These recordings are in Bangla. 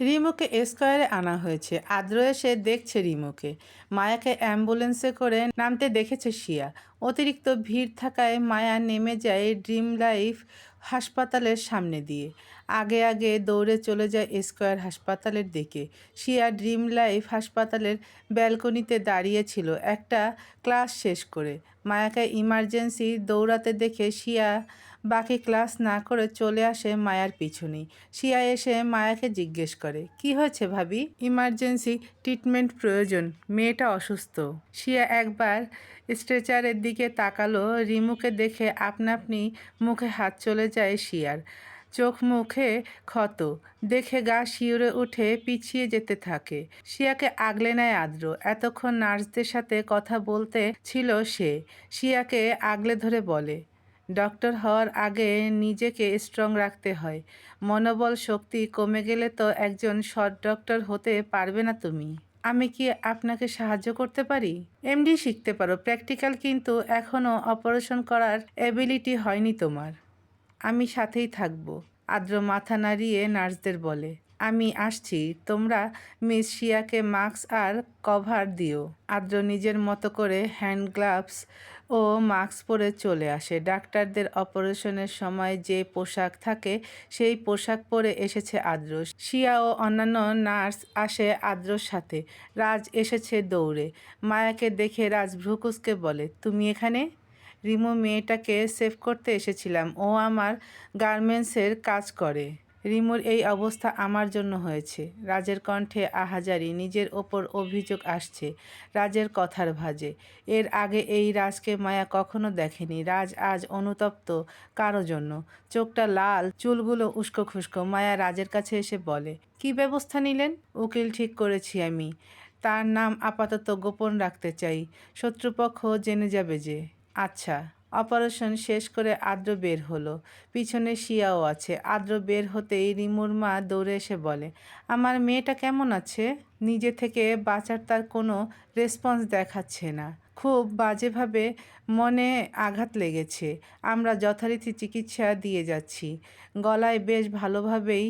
রিমুকে স্কোয়ারে আনা হয়েছে। আদ্র এসে দেখছে রিমুকে। মায়াকে অ্যাম্বুলেন্সে করে নামতে দেখেছে শিয়া। অতিরিক্ত ভিড় থাকায় মায়া নেমে যায় ড্রিম লাইফ হাসপাতালের সামনে দিয়ে। আগে আগে দৌড়ে চলে যায় স্কোয়ার হাসপাতালের দিকে। শিয়া ড্রিম লাইফ হাসপাতালের ব্যালকনিতে দাঁড়িয়েছিল একটা ক্লাস শেষ করে। মায়াকে ইমার্জেন্সি দৌড়াতে দেখে শিয়া বাকি ক্লাস না করে চলে আসে মায়ার পিছনেই শিয়া এসে মায়াকে জিজ্ঞেস করে, কি হয়েছে ভাবি? ইমার্জেন্সি ট্রিটমেন্ট প্রয়োজন, মেয়েটা অসুস্থ। শিয়া একবার স্ট্রেচারের দিকে তাকালো, রিমুকে দেখে আপনি মুখে হাত চলে যায় শিয়ার। চোখ মুখে ক্ষত, দেখে গা শিউরে উঠে পিছিয়ে যেতে থাকে। শিয়াকে আগলে নেয় আদ্র। এতক্ষণ নার্সদের সাথে কথা বলতে ছিল সে। শিয়াকে আগলে ধরে বলে ডক্টর হওয়ার আগে নিজেকে স্ট্রং রাখতে হয়। মনোবল শক্তি কমে গেলে তো একজন শর্ট ডক্টর হতে পারবে না তুমি। আমি কি আপনাকে সাহায্য করতে পারি? এমডি শিখতে পারো, প্র্যাকটিক্যাল কিন্তু এখনও অপারেশন করার এবিলিটি হয়নি তোমার। আমি সাথেই থাকব, আদ্র মাথা নাড়িয়ে নার্সদের বলে। আমি আসছি, তোমরা মিস শিয়াকে মাস্ক আর কভার দিও। আদ্র নিজের মতো করে হ্যান্ড গ্লাভস ও মাস্ক পরে চলে আসে। ডাক্তারদের অপারেশনের সময় যে পোশাক থাকে, সেই পোশাক পরে এসেছে আদ্র। শিয়া ও অন্যান্য নার্স আসে আদ্রর সাথে। রাজ এসেছে দৌড়ে। মায়াকে দেখে রাজ ভ্রুকুসকে বলে, তুমি এখানে? রিমু, মেয়েটাকে সেভ করতে এসেছিলাম। ও আমার গার্মেন্টসের কাজ করে। রিমুর এই অবস্থা আমার জন্য হয়েছে। রাজের কণ্ঠে আহাজারি নিজের ওপর অভিযোগ আসছে। রাজের কথার ভাজে। এর আগে এই রাজকে মায়া কখনো দেখেনি। রাজ আজ অনুতপ্ত কারও জন্য। চোখটা লাল, চুলগুলো উস্কো খুস্কো। মায়া রাজের কাছে এসে বলে, কি ব্যবস্থা নিলেন? উকিল ঠিক করেছি আমি। তার নাম আপাতত গোপন রাখতে চাই। শত্রুপক্ষ জেনে যাবে যে আচ্ছা। অপারেশন শেষ করে আদ্র বের হলো। পিছনে শিয়াও আছে। আদ্র বের হতেই রিমুর মা দৌড়ে এসে বলে, আমার মেয়েটা কেমন আছে? নিজে থেকে বাঁচার তার কোনো রেসপন্স দেখাচ্ছে না। খুব বাজেভাবে মনে আঘাত লেগেছে। আমরা যথারীতি চিকিৎসা দিয়ে যাচ্ছি। গলায় বেশ ভালোভাবেই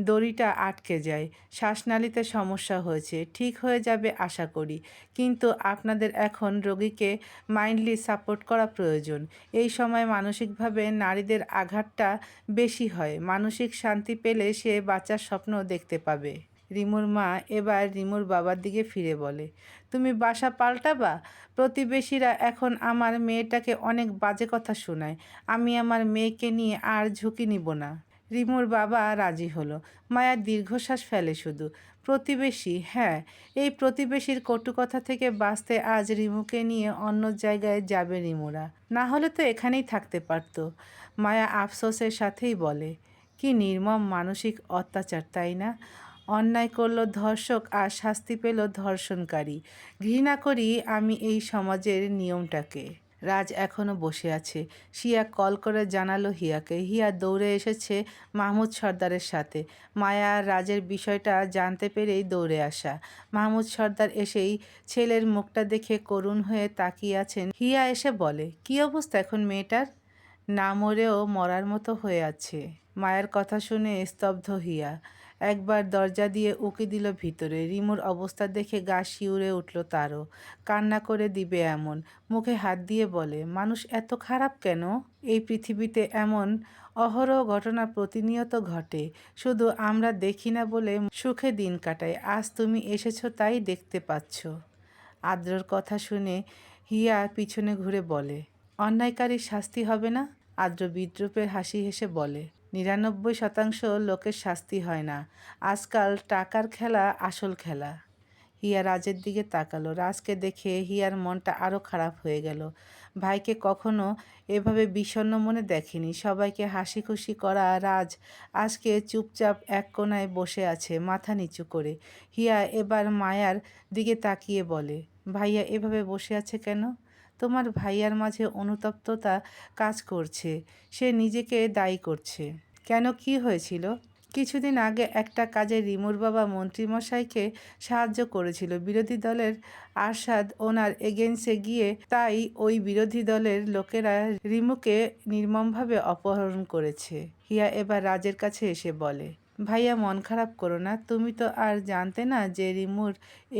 দড়িটা আটকে যায়। শ্বাসনালীতে সমস্যা হয়েছে। ঠিক হয়ে যাবে আশা করি। কিন্তু আপনাদের এখন রোগীকে মাইন্ডলি সাপোর্ট করা প্রয়োজন। এই সময় মানসিকভাবে নারীদের আঘাতটা বেশি হয়। মানসিক শান্তি পেলে সে বাচ্চার স্বপ্ন দেখতে পাবে। রিমুর মা এবার রিমুর বাবার দিকে ফিরে বলে, তুমি বাসা পাল্টাবা? প্রতিবেশীরা এখন আমার মেয়েটাকে অনেক বাজে কথা শোনায়। আমি আমার মেয়েকে নিয়ে আর ঝুঁকি নিব না। রিমুর বাবা রাজি হলো। মায়া দীর্ঘশ্বাস ফেলে শুধু। প্রতিবেশী হ্যাঁ এই প্রতিবেশীর কটু কথা থেকে বাঁচতে আজ রিমুকে নিয়ে অন্য জায়গায় যাবে রিমুরা। না হলে তো এখানেই থাকতে পারতো। মায়া আফসোসের সাথেই বলে, কি নির্মম মানসিক অত্যাচার, তাই না? অন্যায় করল ধর্ষক আর শাস্তি পেল ধর্ষণকারী। ঘৃণা করি আমি এই সমাজের নিয়মটাকে। রাজ এখনও বসে আছে। শিয়া কল করে জানালো হিয়াকে। হিয়া দৌড়ে এসেছে মাহমুদ সর্দারের সাথে। মায়া আর রাজের বিষয়টা জানতে পেরেই দৌড়ে আসা। মাহমুদ সর্দার এসেই ছেলের মুখটা দেখে করুণ হয়ে তাকিয়ে আছেন। হিয়া এসে বলে, কি অবস্থা এখন মেয়েটার? না মরেও মরার মতো হয়ে আছে। মায়ের কথা শুনে স্তব্ধ হিয়া। একবার দরজা দিয়ে উঁকি দিল ভিতরে। রিমুর অবস্থা দেখে গা শিউরে উঠল তারও। কান্না করে দিবে এমন, মুখে হাত দিয়ে বলে, মানুষ এত খারাপ কেন? এই পৃথিবীতে এমন অহরহ ঘটনা প্রতিনিয়ত ঘটে। শুধু আমরা দেখি না বলে সুখে দিন কাটাই, আজ তুমি এসেছ তাই দেখতে পাচ্ছ আদ্রর কথা শুনে হিয়া পিছনে ঘুরে বলে অন্যায়কারী শাস্তি হবে না আদ্র বিদ্রুপের হাসি হেসে বলে নিরানব্বই শতাংশ লোকের শাস্তি হয় না। আজকাল টাকার খেলা আসল খেলা। হিয়া রাজের দিকে তাকালো। রাজকে দেখে হিয়ার মনটা আরও খারাপ হয়ে গেল। ভাইকে কখনো এভাবে বিষণ্ণ মনে দেখেনি। সবাইকে হাসি খুশি করা রাজ আজকে চুপচাপ এক কোনায় বসে আছে, মাথা নিচু করে। হিয়া এবার মায়ার দিকে তাকিয়ে বলে, ভাইয়া এভাবে বসে আছে কেন? তোমার ভাইয়ার মাঝে অনুতপ্ততা কাজ করছে। সে নিজেকে দায়ী করছে। কেন কি হয়েছিল? কিছুদিন আগে একটা কাজে রিমুর বাবা মন্ত্রীমশাইকে সাহায্য করেছিল। বিরোধী দলের আরশাদ ওনার এগেন্সে গিয়ে তাই ওই বিরোধী দলের লোকেরা রিমুকে নির্মমভাবে অপহরণ করেছে। হিয়া এবার রাজের কাছে এসে বলে, ভাইয়া, মন খারাপ করো না। তুমি তো আর জানতে না যে রিমুর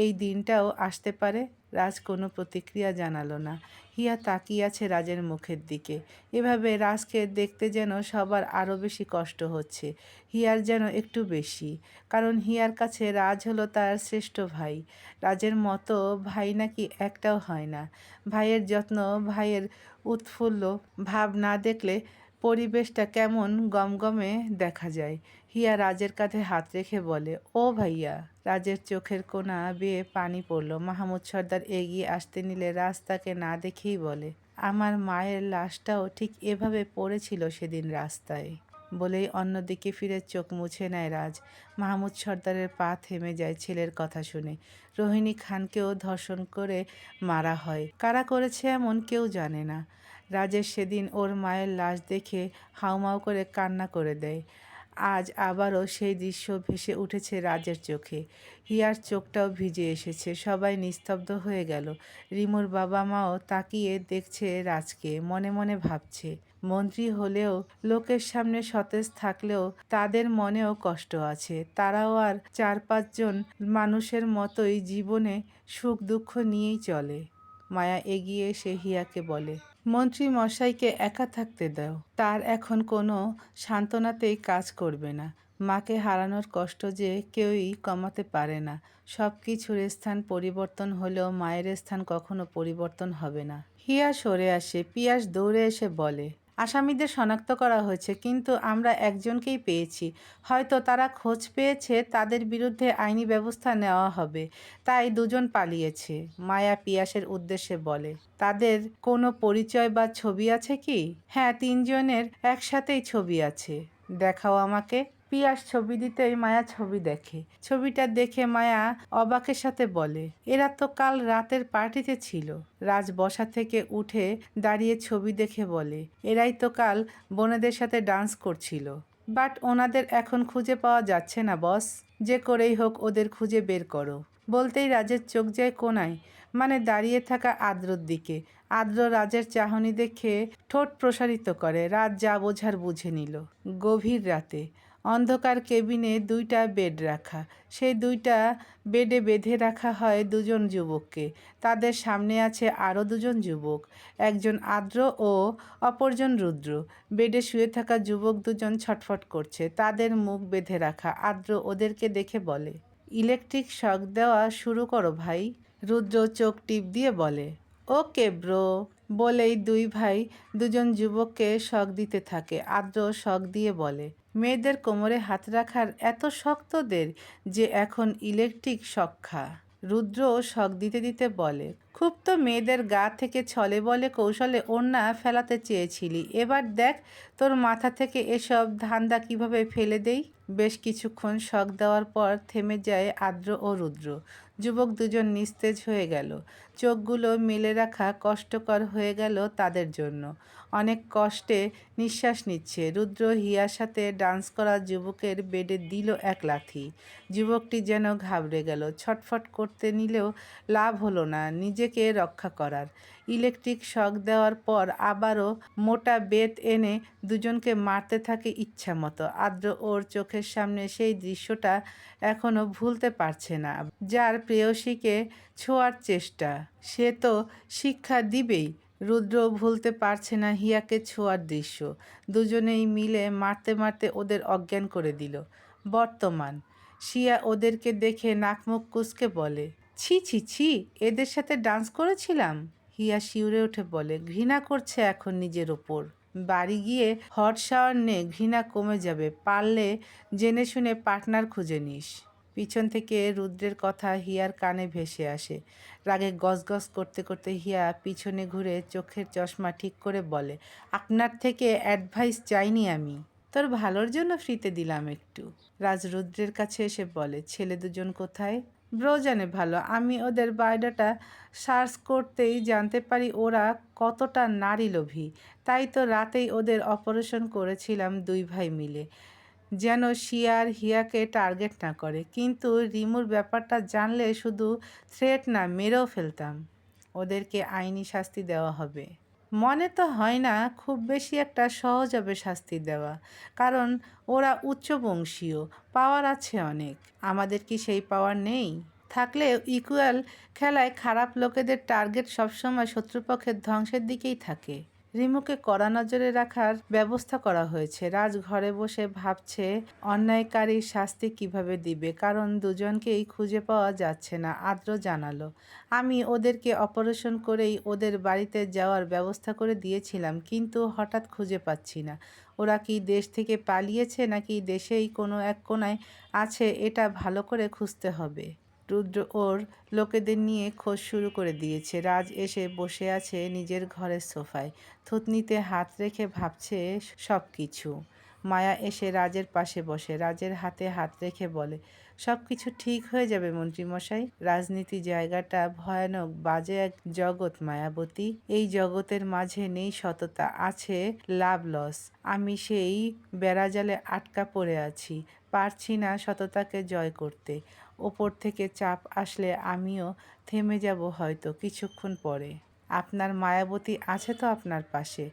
এই দিনটাও আসতে পারে? রাজ কোনো প্রতিক্রিয়া জানালো না। হিয়া তাকিয়ে আছে রাজের মুখের দিকে। এভাবে রাজকে দেখতে যেন সবার আরও বেশি কষ্ট হচ্ছে, হিয়ার যেন একটু বেশি। কারণ হিয়ার কাছে রাজ হলো তার শ্রেষ্ঠ ভাই। রাজের মতো ভাই নাকি একটাও হয় না। ভাইয়ের যত্ন, ভাইয়ের উৎফুল্ল ভাব না দেখলে পরিবেশটা কেমন গমগমে দেখা যায়। হিয়া রাজের কাঁধে হাত রেখে বলে, ও ভাইয়া, রাজের চোখের কোনা বেয়ে পানি পড়ল। মাহমুদ সর্দার এগিয়ে আসতে নিলে রাজ তাকে না দেখেই বলে, আমার মায়ের লাশটাও ঠিক এভাবে পড়েছিল সেদিন রাস্তায়। বলেই অন্যদিকে ফিরে চোখ মুছে নেয় রাজ। মাহমুদ সর্দারের পা থেমে যায় ছেলের কথা শুনে। রোহিণী খানকেও ধর্ষণ করে মারা হয়। কারা করেছে এমন কেউ জানে না। রাজের সেদিন ওর মায়ের লাশ দেখে হাউমাউ করে কান্না করে দেয়। আজ আবারও সেই দৃশ্য ভেসে উঠেছে রাজের চোখে। হিয়ার চোখটাও ভিজে এসেছে, সবাই নিস্তব্ধ হয়ে গেল। রিমুর বাবা মাও তাকিয়ে দেখছে রাজকে, মনে মনে ভাবছে। মন্ত্রী হলেও, লোকের সামনে সতেজ থাকলেও তাদের মনেও কষ্ট আছে। তারাও আর চার পাঁচজন মানুষের মতোই জীবনে সুখ দুঃখ নিয়েই চলে। মায়া এগিয়ে এসে হিয়াকে বলে মন্ত্রী মশাইকে একা থাকতে দাও। তার এখন কোনো সান্ত্বনাতেই কাজ করবে না। মাকে হারানোর কষ্ট যে কেউই কমাতে পারে না। সব কিছুর স্থান পরিবর্তন হলেও মায়ের স্থান কখনো পরিবর্তন হবে না। হিয়া সরে আসে, পিয়াস দৌড়ে এসে বলে আসামিদের শনাক্ত করা হয়েছে, কিন্তু আমরা একজনকেই পেয়েছি। হয়তো তারা খোঁজ পেয়েছে, তাদের বিরুদ্ধে আইনি ব্যবস্থা নেওয়া হবে। তাই দুজন পালিয়েছে, মায়া পিয়াসের উদ্দেশ্যে বলে। তাদের কোনো পরিচয় বা ছবি আছে কি? হ্যাঁ তিনজনের একসাথেই ছবি আছে। দেখাও আমাকে। পিয়াস ছবি দিতেই মায়া ছবি দেখে। ছবিটা দেখে মায়া অবাকের সাথে বলে, এরা তো কাল রাতের পার্টিতে ছিল। রাজ বসা থেকে উঠে দাঁড়িয়ে ছবি দেখে বলে, এরাই তো কাল বোনেদের সাথে ডান্স করছিল। বাট ওনাদের এখন খুঁজে পাওয়া যাচ্ছে না, বস। যে করেই হোক ওদের খুঁজে বের করো। বলতেই রাজের চোখ যায় কোনায় মানে দাঁড়িয়ে থাকা আদ্রর দিকে। আদ্র রাজের চাহনি দেখে ঠোঁট প্রসারিত করে রাত যা বোঝার বুঝে নিল। গভীর রাতে অন্ধকার কেবিনে দুইটা বেড রাখা। সেই দুইটা বেডে বেঁধে রাখা হয় দুজন যুবককে। তাদের সামনে আছে আরও দুজন যুবক। একজন আদ্র ও অপরজন রুদ্র। বেডে শুয়ে থাকা যুবক দুজন ছটফট করছে। তাদের মুখ বেঁধে রাখা। আদ্র ওদেরকে দেখে বলে, ইলেকট্রিক শক দেওয়া শুরু করো ভাই। রুদ্র চোখ টিপ দিয়ে বলে, ওকে ব্রো। বলেই দুই ভাই দুজন যুবককে শখ দিতে থাকে। আদ্র শখ দিয়ে বলে মেয়েদের কোমরে হাত রাখার এত শক্তদের যে এখন ইলেকট্রিক শখা রুদ্র শখ দিতে দিতে বলে খুব তো মেয়েদের গা থেকে ছলে বলে কৌশলে ওড়না ফেলাতে চেয়েছিলি। এবার দেখ, তোর মাথা থেকে এসব ধান্দা কীভাবে ফেলে দেই? বেশ কিছুক্ষণ শখ দেওয়ার পর থেমে যায় আদ্র ও রুদ্র। যুবক দুজন নিস্তেজ হয়ে গেল। চোখগুলো মেলে রাখা কষ্টকর হয়ে গেল তাদের জন্য। অনেক কষ্টে নিঃশ্বাস নিচ্ছে। রুদ্র হিয়ার সাথে ডান্স করা যুবকের বেডে দিল এক লাথি। যুবকটি যেন ঘাবড়ে গেল। ছটফট করতে নিলেও লাভ হলো না। নিজেকে রক্ষা করার। ইলেকট্রিক শক দেওয়ার পর আবারও মোটা বেত এনে দুজনকে মারতে থাকে ইচ্ছা মতো। আদ্র ওর চোখের সামনে সেই দৃশ্যটা এখনও ভুলতে পারছে না। যার প্রেয়সীকে ছোঁয়ার চেষ্টা, সে তো শিক্ষা দিবেই। রুদ্র ভুলতে পারছে না হিয়াকে ছোঁয়ার দৃশ্য। দুজনেই মিলে মারতে মারতে ওদের অজ্ঞান করে দিল। বর্তমান, শিয়া ওদেরকে দেখে নাকমুখ কুচকে বলে ছি ছি ছি, এদের সাথে ডান্স করেছিলাম? হিয়া শিউরে উঠে বলে, ঘৃণা করছে এখন নিজের ওপর। বাড়ি গিয়ে হট শাওয়ার নে ঘৃণা কমে যাবে, পারলে জেনে শুনে পার্টনার খুঁজে নিস। পিছন থেকে রুদ্রের কথা হিয়ার কানে ভেসে আসে। রাগে গজগজ করতে করতে হিয়া পিছনে ঘুরে চোখের চশমা ঠিক করে বলে, আপনার থেকে অ্যাডভাইস চাইনি আমি। তোর ভালোর জন্য ফ্রিতে দিলাম একটু। রাজ রুদ্রের কাছে এসে বলে, ছেলে দুজন কোথায়? ব্রো জানে ভালো। আমি ওদের বায়োডাটা সার্চ করতেই জানতে পারি ওরা কতটা নারী লোভী তাই তো রাতেই ওদের অপারেশন করেছিলাম দুই ভাই মিলে, যেন শিয়ার হিয়াকে টার্গেট না করে। কিন্তু রিমুর ব্যাপারটা জানলে শুধু থ্রেট না, মেরেও ফেলতাম। ওদেরকে আইনি শাস্তি দেওয়া হবে। মনে তো হয় না খুব বেশি একটা সহজ হবে শাস্তি দেওয়া। কারণ ওরা উচ্চবংশীয় পাওয়ার আছে অনেক। আমাদের কি সেই পাওয়ার নেই? থাকলে ইকুয়াল খেলায় খারাপ লোকেদের টার্গেট সবসময় শত্রুপক্ষের ধ্বংসের দিকেই থাকে। রিমুকে কড়া নজরে রাখার ব্যবস্থা করা হয়েছে। রাজ ঘরে বসে ভাবছে, অন্যায়কারীর শাস্তি কীভাবে দিবে? কারণ দুজনকেই খুঁজে পাওয়া যাচ্ছে না, আদ্র জানালো। আমি ওদেরকে অপারেশন করেই ওদের বাড়িতে যাওয়ার ব্যবস্থা করে দিয়েছিলাম, কিন্তু হঠাৎ খুঁজে পাচ্ছি না। ওরা কি দেশ থেকে পালিয়েছে নাকি দেশেই কোনো এক কোনায় আছে, এটা ভালো করে খুঁজতে হবে। রুদ্র ওর লোকেদের নিয়ে খোঁজ শুরু করে দিয়েছে। রাজ এসে বসে আছে নিজের ঘরের সোফায়। থুতনিতে হাত রেখে ভাবছে সব কিছু মায়া এসে রাজের পাশে বসে। রাজের হাতে হাত রেখে বলে সব কিছু ঠিক হয়ে যাবে মন্ত্রীমশাই। রাজনীতি জায়গাটা ভয়ানক, বাজে এক জগৎ, মায়াবতী। এই জগতের মাঝে নেই সততা, আছে লাভ লস। আমি সেই বেড়াজালে আটকা পড়ে আছি। পারছি না সততাকে জয় করতে। ওপর থেকে চাপ আসলে আমিও থেমে যাব হয়তো কিছুক্ষণ পরে। আপনার মায়াবতী আছে তো আপনার পাশে,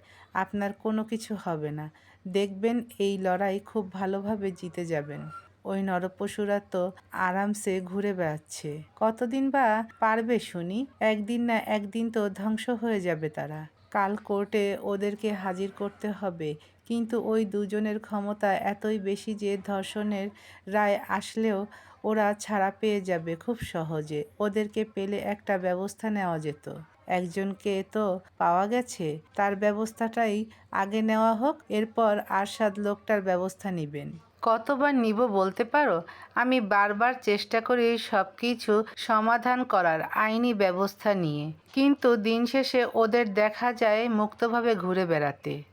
আপনার কোনো কিছু হবে না। দেখবেন এই লড়াই খুব ভালোভাবে জিতে যাবেন। ওই নরপশুরা তো আরামসে ঘুরে বেড়াচ্ছে। কতদিন বা পারবে শুনি, একদিন না একদিন তো ধ্বংস হয়ে যাবে তারা। কাল কোর্টে ওদেরকে হাজির করতে হবে, কিন্তু ওই দুজনের ক্ষমতা এতই বেশি যে ধর্ষণের রায় আসলেও ওরা ছাড়া পেয়ে যাবে খুব সহজে। ওদেরকে পেলে একটা ব্যবস্থা নেওয়া যেত। একজনকে তো পাওয়া গেছে। তার ব্যবস্থাটাই আগে নেওয়া হোক, এরপর আরশাদ লোকটার ব্যবস্থা নেবেন। কতবার নিব বলতে পারো? আমি বারবার চেষ্টা করি সব কিছু সমাধান করার আইনি ব্যবস্থা নিয়ে। কিন্তু দিন শেষে ওদের দেখা যায় মুক্তভাবে ঘুরে বেড়াতে।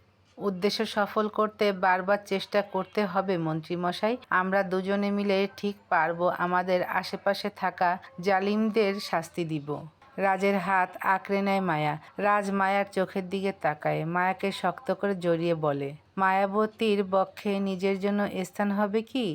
উদ্দেশ্য সফল করতে বারবার চেষ্টা করতে হবে মন্ত্রীমশাই। আমরা দুজনে মিলে ঠিক পারব আমাদের আশেপাশে থাকা জালিমদের শাস্তি দিব। রাজের হাত আঁকড়ে নেয় মায়া। রাজ মায়ার চোখের দিকে তাকায়, মায়াকে শক্ত করে জড়িয়ে বলে, মায়াবতীর বক্ষে নিজের জন্য স্থান হবে কি?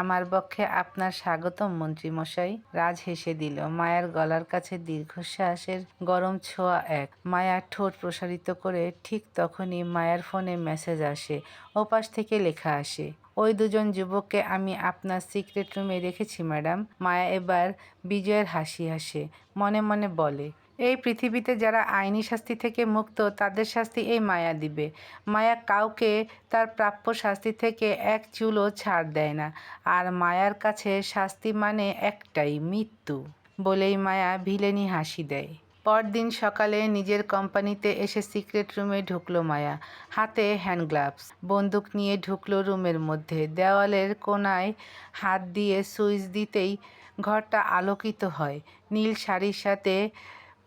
আমার পক্ষে আপনার স্বাগতম, মন্ত্রীমশাই। রাজ হেসে দিল, মায়ার গলার কাছে দীর্ঘশ্বাসের গরম ছোঁয়া এক। মায়া ঠোঁট প্রসারিত করে ঠিক তখনই মায়ার ফোনে মেসেজ আসে, ওপাশ থেকে লেখা আসে, ওই দুজন যুবককে আমি আপনার সিক্রেট রুমে রেখেছি, ম্যাডাম। মায়া এবার বিজয়ের হাসি হাসে, মনে মনে বলে এই পৃথিবীতে যারা আইনি শাস্তি থেকে মুক্ত, তাদের শাস্তি এই মায়া দিবে। মায়া কাউকে তার প্রাপ্য শাস্তি থেকে এক চুলও ছাড় দেয় না। আর মায়ার কাছে শাস্তি মানে একটাই, মৃত্যু বলেই মায়া ভিলেনি হাসি দেয়। পরদিন সকালে নিজের কোম্পানিতে এসে সিক্রেট রুমে ঢুকলো মায়া। হাতে হ্যান্ড গ্লাভস। বন্দুক নিয়ে ঢুকলো রুমের মধ্যে। দেওয়ালের কোনায় হাত দিয়ে সুইচ দিতেই ঘরটা আলোকিত হয়। নীল শাড়ির সাথে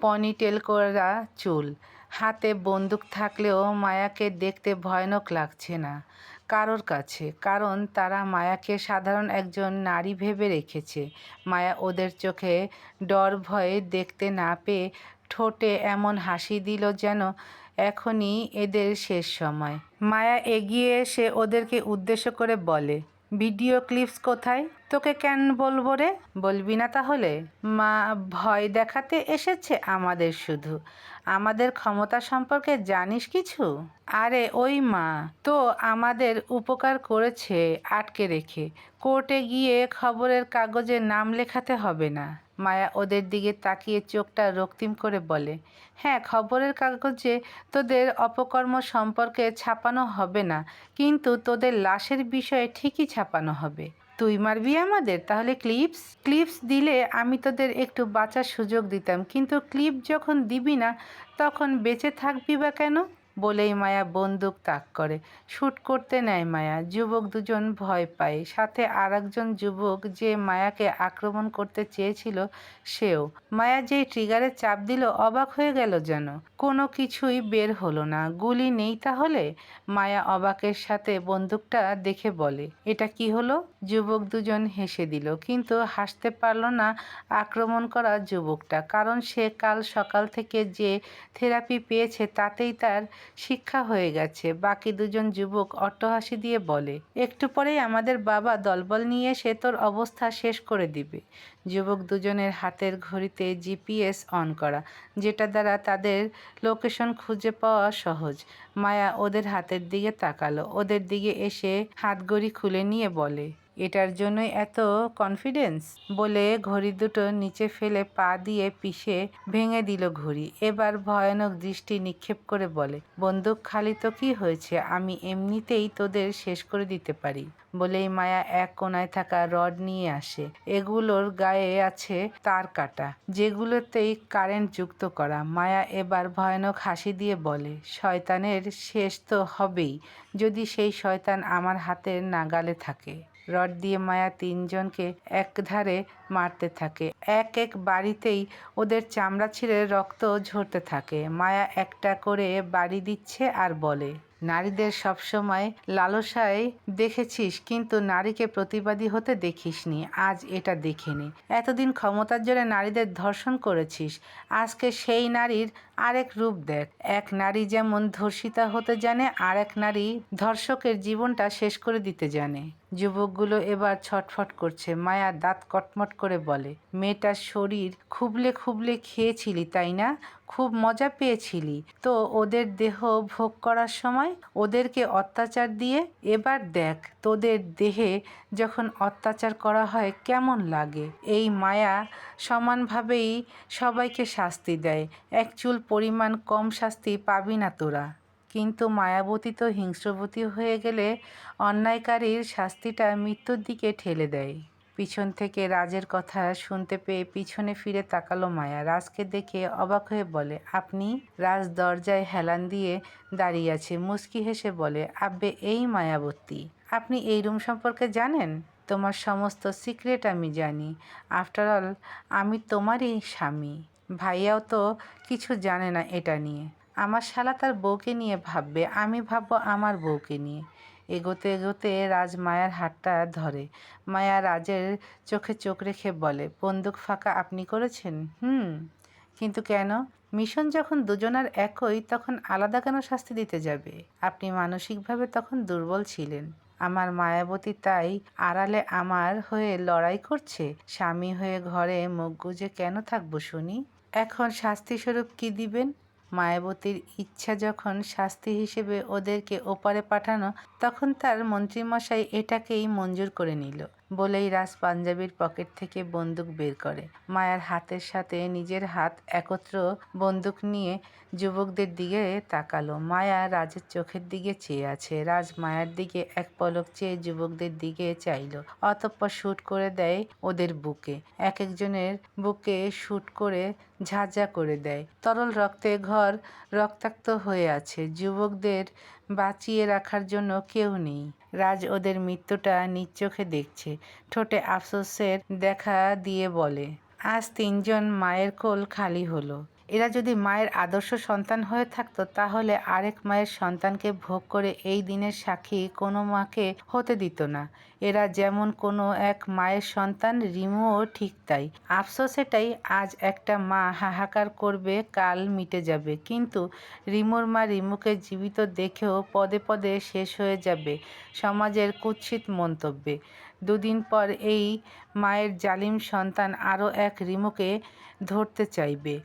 পনিটেল করা চুল। হাতে বন্দুক থাকলেও মায়াকে দেখতে ভয়ানক লাগছে না কারোর কাছে, কারণ তারা মায়াকে সাধারণ একজন নারী ভেবে রেখেছে। মায়া ওদের চোখে ডর ভয়ে দেখতে না পেয়ে ঠোঁটে এমন হাসি দিল যেন এখনই এদের শেষ সময়। মায়া এগিয়ে এসে ওদেরকে উদ্দেশ্য করে বলে ভিডিও ক্লিপস কোথায়? তোকে কেন বলব রে? বলবি না তাহলে? মা ভয় দেখাতে এসেছে আমাদের শুধু। আমাদের ক্ষমতা সম্পর্কে জানিস কিছু? আরে ওই মা, তো আমাদের উপকার করেছে আটকে রেখে। কোর্টে গিয়ে খবরের কাগজে নাম লেখাতে হবে না। মায়া ওদের দিকে তাকিয়ে চোখটা রক্তিম করে বলে হ্যাঁ খবরের কাগজে তোদের অপকর্ম সম্পর্কে ছাপানো হবে না, কিন্তু তোদের লাশের বিষয়ে ঠিকই ছাপানো হবে। তুই মারবি আমাদের? তাহলে ক্লিপস ক্লিপস দিলে আমি তোদের একটু বাঁচার সুযোগ দিতাম। কিন্তু ক্লিপ যখন দিবি না, তখন বেঁচে থাকবি বা কেন? বলেই মায়া বন্দুক তাক করে। শ্যুট করতে নেয় মায়া। যুবক দুজন ভয় পায়। সাথে আর যুবক যে মায়াকে আক্রমণ করতে চেয়েছিল, সেও। মায়া যেই ট্রিগারে চাপ দিল, অবাক হয়ে গেল যেন। কোনো কিছুই বের হলো না। গুলি নেই তাহলে? মায়া অবাকের সাথে বন্দুকটা দেখে বলে, এটা কি হলো? যুবক দুজন হেসে দিল, কিন্তু হাসতে পারল না আক্রমণ করা যুবকটা, কারণ সে কাল সকাল থেকে যে থেরাপি পেয়েছে তাতেই তার শিক্ষা হয়ে গেছে। বাকি দুজন যুবক অট্টহাসি দিয়ে বলে, একটু পরেই আমাদের বাবা দলবল নিয়ে সে তোর অবস্থা শেষ করে দিবে। যুবক দুজনের হাতের ঘড়িতে জিপিএস অন করা, যেটা দ্বারা তাদের লোকেশন খুঁজে পাওয়া সহজ। মায়া ওদের হাতের দিকে তাকালো। ওদের দিকে এসে হাতগড়ি খুলে নিয়ে বলে এটার জন্যই এত কনফিডেন্স বলে ঘড়ি দুটো নিচে ফেলে পা দিয়ে পিষে ভেঙে দিল ঘড়ি। এবার ভয়ানক দৃষ্টি নিক্ষেপ করে বলে, বন্দুক খালি তো কি হয়েছে? আমি এমনিতেই তোদের শেষ করে দিতে পারি। বলেই মায়া এক কোনায় থাকা রড নিয়ে আসে। এগুলোর গায়ে আছে তার কাটা, যেগুলোতেই কারেন্ট যুক্ত করা। মায়া এবার ভয়ানক হাসি দিয়ে বলে, শয়তানের শেষ তো হবেই, যদি সেই শয়তান আমার হাতের নাগালে থাকে। রড দিয়ে মায়া তিনজনকে একধারে মারতে থাকে। এক এক বাড়িতেই ওদের চামড়া ছিঁড়ে রক্ত ঝরতে থাকে। মায়া একটা করে বাড়ি দিচ্ছে আর বলে, নারীদের সবসময় লালসায় দেখেছিস, কিন্তু নারীকে প্রতিবাদী হতে দেখিসনি। আজ এটা দেখে নে এতদিন ক্ষমতার জোরে নারীদের ধর্ষণ করেছিস। আজকে সেই নারীর আরেক রূপ দেখ। এক নারী যেমন ধর্ষিতা হতে জানে আর এক নারী ধর্ষকের জীবনটা শেষ করে দিতে জানে। যুবকগুলো এবার ছটফট করছে। মায়া দাঁত কটমট করে বলে, মেয়েটার শরীর খুবলে খুবলে খেয়েছিলি, তাই না? খুব মজা পেয়েছিলি। তো ওদের দেহ ভোগ করার সময় ওদেরকে অত্যাচার দিয়ে এবার দেখ, তোদের দেহে যখন অত্যাচার করা হয় কেমন লাগে? এই মায়া সমানভাবেই সবাইকে শাস্তি দেয়। এক চুল পরিমাণ কম শাস্তি পাবি না তোরা। কিন্তু মায়াবতী তো হিংস্রবতী হয়ে গেলে অন্যায়কারীর শাস্তিটা মৃত্যুর দিকে ঠেলে দেয়। পিছন থেকে রাজের কথা শুনতে পেয়ে পিছনে ফিরে তাকালো মায়া। রাজকে দেখে অবাক হয়ে বলে, আপনি? রাজ দরজায় হেলান দিয়ে দাঁড়িয়ে আছে। মুস্কি হেসে বলে, আব্বে, এই মায়াবতী, আপনি এই রুম সম্পর্কে জানেন? তোমার সমস্ত সিক্রেট আমি জানি। আফটার অল, আমি তোমারই স্বামী। ভাইয়াও তো কিছু জানে না এটা নিয়ে। আমার শালা তার বউকে নিয়ে ভাববে, আমি ভাববো আমার বউকে নিয়ে। এগোতে এগোতে রাজ মায়ার হাতটা ধরে। মায়া রাজের চোখে চোখ রেখে বলে, বন্দুক ফাঁকা আপনি করেছেন? হুম। কিন্তু কেন? মিশন যখন দুজনার একই, তখন আলাদা কেন শাস্তি দিতে যাবে? আপনি মানসিকভাবে তখন দুর্বল ছিলেন। আমার মায়াবতী তাই আড়ালে আমার হয়ে লড়াই করছে। স্বামী হয়ে ঘরে মুখ গুজে কেন থাকব শুনি? এখন শাস্তিস্বরূপ কি দিবেন? মায়াবতীর ইচ্ছা যখন শাস্তি হিসেবে ওদেরকে ওপারে পাঠানো, তখন তার মন্ত্রীমশাই এটাকেই মঞ্জুর করে নিল। বলেই রাজ পাঞ্জাবির পকেট থেকে বন্দুক বের করে। মায়ার হাতের সাথে নিজের হাত একত্র বন্দুক নিয়ে যুবকদের দিকে তাকালো। মায়া রাজের চোখের দিকে চেয়ে আছে। রাজ মায়ার দিকে এক পলক চেয়ে যুবকদের দিকে চাইল। অতঃপর শ্যুট করে দেয় ওদের বুকে। এক একজনের বুকে শ্যুট করে ঝাঁঝা করে দেয়। তরল রক্তে ঘর রক্তাক্ত হয়ে আছে। যুবকদের বাঁচিয়ে রাখার জন্য কেউ নেই। রাজ ওদের মৃত্যুটা নিজ চোখে দেখছে। ঠোঁটে আফসোসের দেখা দিয়ে বলে, আজ তিনজন মায়ের কোল খালি হলো। এরা যদি মায়ের আদর্শ সন্তান হয়ে থাকতো, তাহলে আরেক মায়ের সন্তানকে ভোগ করে এই দিনের সাক্ষী কোনো মাকে হতে দিত না। এরা যেমন কোনো এক মায়ের সন্তান, রিমুও ঠিক তাই। আফসোস এটাই, আজ একটা মা হাহাকার করবে, কাল মিটে যাবে। কিন্তু রিমুর মা রিমুকে জীবিত দেখেও পদে পদে শেষ হয়ে যাবে সমাজের কুৎসিত মন্তব্যে। দুদিন পর এই মায়ের জালিম সন্তান আরও এক রিমুকে ধরতে চাইবে।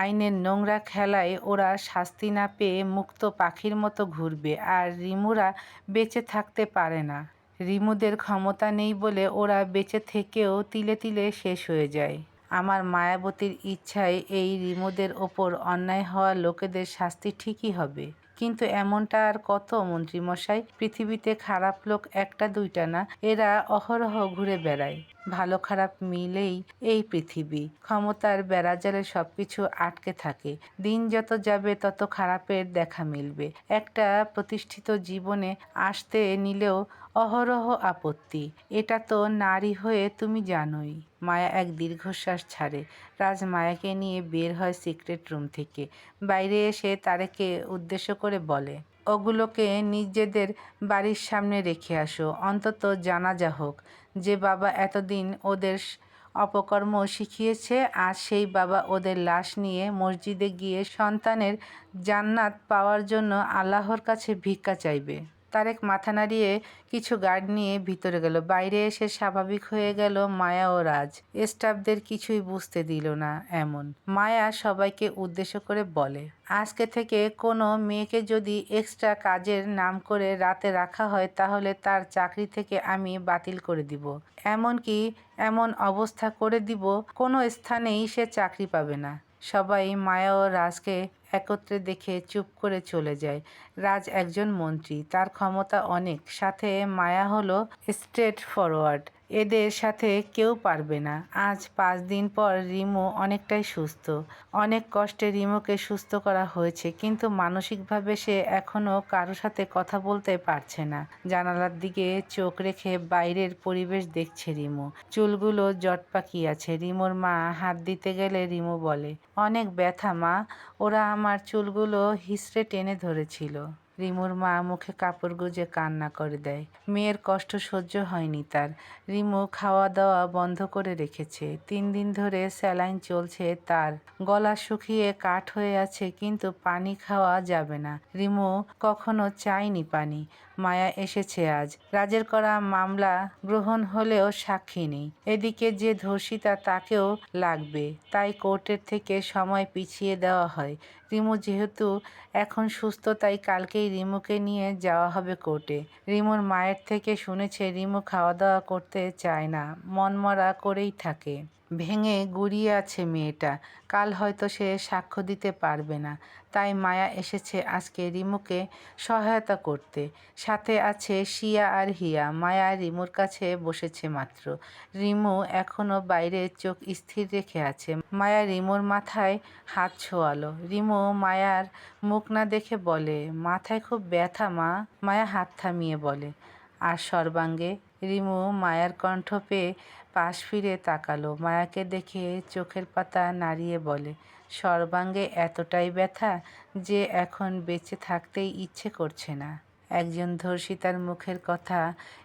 আইনের নোংরা খেলায় ওরা শাস্তি না পেয়ে মুক্ত পাখির মতো ঘুরবে আর রিমুরা বেঁচে থাকতে পারে না। রিমুদের ক্ষমতা নেই বলে ওরা বেঁচে থেকেও তিলে তিলে শেষ হয়ে যায়। আমার মায়াবতীর ইচ্ছায় এই রিমুদের ওপর অন্যায় হওয়া লোকেদের শাস্তি ঠিকই হবে। কিন্তু এমনটা আর কত মন্ত্রীমশাই? পৃথিবীতে খারাপ লোক একটা দুইটা না, এরা অহরহ ঘুরে বেড়ায়। ভালো খারাপ মিলেই এই পৃথিবী। ক্ষমতার বেড়াজালে সবকিছু আটকে থাকে। দিন যত যাবে, তত খারাপের দেখা মিলবে। একটা প্রতিষ্ঠিত জীবনে আসতে নিলেও অহরহ আপত্তি। এটা তো নারী হয়ে তুমি জানোই। মায়া এক দীর্ঘশ্বাস ছাড়ে। রাজ মায়াকে নিয়ে বের হয় সিক্রেট রুম থেকে। বাইরে এসে তারেকে উদ্দেশ্য করে বলে ওগুলোকে নিজেদের বাড়ির সামনে রেখে আসো। অন্তত জানাজা হোক। যে বাবা এতদিন ওদের অপকর্ম শিখিয়েছে আর সেই বাবা ওদের লাশ নিয়ে মসজিদে গিয়ে সন্তানের জান্নাত পাওয়ার জন্য আল্লাহর কাছে ভিক্ষা চাইবে। তারেক মাথা নাড়িয়ে কিছু গার্ড নিয়ে ভিতরে গেল। বাইরে এসে স্বাভাবিক হয়ে গেল মায়া ও রাজ। স্টাফদের কিছুই বুঝতে দিল না এমন। মায়া সবাইকে উদ্দেশ্য করে বলে, আজকে থেকে কোনো মেয়েকে যদি এক্সট্রা কাজের নাম করে রাতে রাখা হয়, তাহলে তার চাকরি থেকে আমি বাতিল করে দিব। এমনকি এমন অবস্থা করে দিব, কোনো স্থানেই সে চাকরি পাবে না। সবাই মায়া ও রাজকে একত্রে দেখে চুপ করে চলে যায়। রাজ একজন মন্ত্রী, তার ক্ষমতা অনেক। সাথে মায়া হলো স্ট্রেট ফরওয়ার্ড। এদের সাথে কেউ পারবে না। আজ পাঁচ দিন পর রিমু অনেকটাই সুস্থ। অনেক কষ্টে রিমুকে সুস্থ করা হয়েছে, কিন্তু মানসিকভাবে সে এখনও কারও সাথে কথা বলতে পারছে না। জানালার দিকে চোখ রেখে বাইরের পরিবেশ দেখছে রিমু। চুলগুলো জট আছে রিমুর মা হাত দিতে গেলে রিমু বলে, অনেক ব্যথা মা। ওরা আমার চুলগুলো হিসড়ে টেনে ধরেছিল। রিমুর মা মুখে কাপড় গুজে কান্না করে দেয়। মেয়ের কষ্ট সহ্য হয়নি তার। রিমু খাওয়া দাওয়া বন্ধ করে রেখেছে। তিন দিন ধরে স্যালাইন চলছে তার। গলা শুকিয়ে কাঠ হয়ে আছে, কিন্তু পানি খাওয়া যাবে না। রিমু কখনো চায়নি পানি। মায়া এসেছে আজ। রাজের করা মামলা গ্রহণ হলেও সাক্ষী নেই। এদিকে যে ধর্ষিতা তাকেও লাগবে, তাই কোর্টের থেকে সময় পিছিয়ে দেওয়া হয়। রিমু যেহেতু এখন সুস্থ, তাই কালকেই রিমুকে নিয়ে যাওয়া হবে কোর্টে। রিমুর মায়ের থেকে শুনেছে, রিমু খাওয়া দাওয়া করতে চায় না, মনমরা করেই থাকে। ভেঙে গুড়িয়ে আছে মেয়েটা। কাল হয়তো সে সাক্ষ্য দিতে পারবে না। তাই মায়া এসেছে আজকে রিমুকে সহায়তা করতে। সাথে আছে শিয়া আর হিয়া। মায়া রিমুর কাছে বসেছে মাত্র। রিমু এখনও বাইরে চোখ স্থির রেখে আছে। মায়া রিমুর মাথায় হাত ছোয়ালো। রিমু মায়ার মুখ না দেখে বলে, মাথায় খুব ব্যথা মা। মায়া হাত থামিয়ে বলে, আর সর্বাঙ্গে? রিমু মায়ার কণ্ঠ পেয়ে পাশ ফিরে তাকালো। মায়াকে দেখে চোখের পাতা নাড়িয়ে বলে, সর্বাঙ্গে এতটাই ব্যথা যে এখন বেঁচে থাকতেই ইচ্ছে করছে না। একজন ধর্ষিতার মুখের কথা,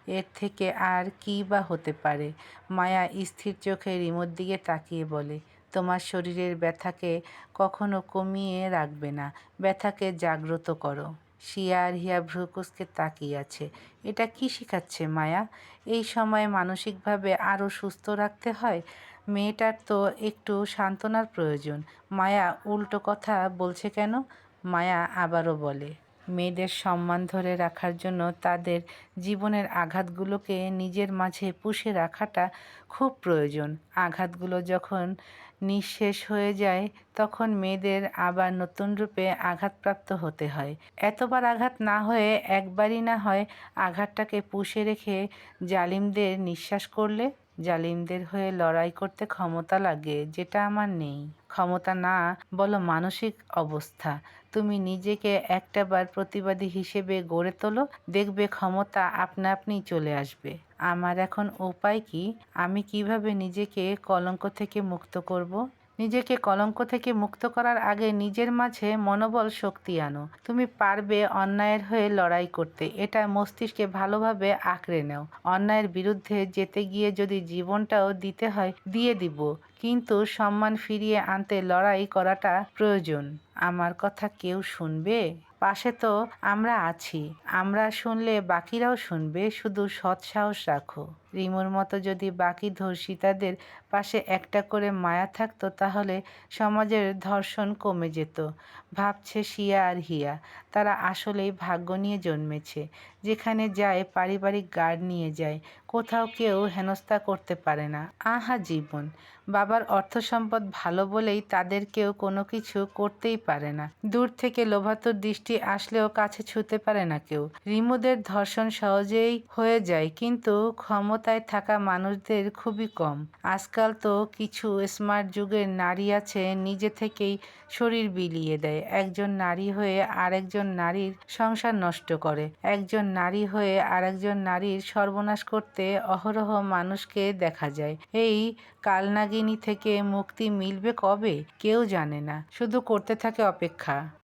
এর থেকে আর কী বা হতে পারে? মায়া স্থির চোখে রিমোর দিকে তাকিয়ে বলে, তোমার শরীরের ব্যথাকে কখনো কমিয়ে রাখবে না। ব্যথাকে জাগ্রত করো। শিয়া হিয়া ভ্রুকুসকে তাকিয়ে আছে এটা কি শেখাচ্ছে মায়া? এই সময় মানসিকভাবে আরও সুস্থ রাখতে হয়? মেয়েটার তো একটু সান্ত্বনার প্রয়োজন। মায়া উল্টো কথা বলছে কেন? মায়া আবারও বলে, মেয়েদের সম্মান ধরে রাখার জন্য তাদের জীবনের আঘাতগুলোকে নিজের মাঝে পুষে রাখাটা খুব প্রয়োজন। আঘাতগুলো যখন নিঃশেষ হয়ে যায়, তখন মেয়েদের আবার নতুন রূপে আঘাতপ্রাপ্ত হতে হয়। এতবার আঘাত না হয়ে একবারই না হয় আঘাতটাকে পুষে রেখে জালিমদের নিঃশ্বাস করলে? জালিমদের হয়ে লড়াই করতে ক্ষমতা লাগে, যেটা আমার নেই। ক্ষমতা না, বলো মানসিক অবস্থা। তুমি নিজেকে একটাবার প্রতিবাদী হিসেবে গড়ে তোলো, দেখবে ক্ষমতা আপনা আপনি চলে আসবে। আমার এখন উপায় কি? আমি কীভাবে নিজেকে কলঙ্ক থেকে মুক্ত করব? নিজেকে কলঙ্ক থেকে মুক্ত করার আগে নিজের মাঝে মনোবল শক্তি আনো। তুমি পারবে অন্যায়ের হয়ে লড়াই করতে। এটা মস্তিষ্কে ভালোভাবে আঁকড়ে নাও। অন্যায়ের বিরুদ্ধে যেতে গিয়ে যদি জীবনটাও দিতে হয়, দিয়ে দিব। কিন্তু সম্মান ফিরিয়ে আনতে লড়াই করাটা প্রয়োজন। আমার কথা কেউ শুনবে? পাশে তো আমরা আছি। আমরা শুনলে বাকিরাও শুনবে। শুধু সৎসাহস রাখো। রিমুর মতো যদি বাকি ধর্ষিতাদের পাশে একটা করে মায়া থাকতো, তাহলে সমাজের ধর্ষণ কমে যেত। ভাবছে শিয়া আর হিয়া, তারা আসলেই ভাগ্য নিয়ে জন্মেছে। যেখানে যায়, পারিবারিক গার্ড নিয়ে যায়, কোথাও কেউ হেনস্থা করতে পারে না। আহা জীবন, বাবার অর্থ সম্পদ ভালো বলেই তাদের কেউ কোনো কিছু করতেই পারে না। দূর থেকে লোভাতুর দৃষ্টি আসলেও কাছে ছুতে পারে না কেউ। রিমুদের ধর্ষণ সহজেই হয়ে যায়, কিন্তু ক্ষমতায় থাকা মানুষদের খুবই কম। আজকাল তো কিছু স্মার্ট যুগের নারী আছে, নিজে থেকেই শরীর বিলিয়ে দেয়। একজন নারী হয়ে আরেকজন নারীর সংসার নষ্ট করে। একজন নারী হয়ে আরেকজন নারীর সর্বনাশ করতে অহরহ মানুষকে দেখা যায়। এই কালনাগিনী থেকে মুক্তি মিলবে কবে? কেউ জানে না। শুধু করতে থাকে অপেক্ষা।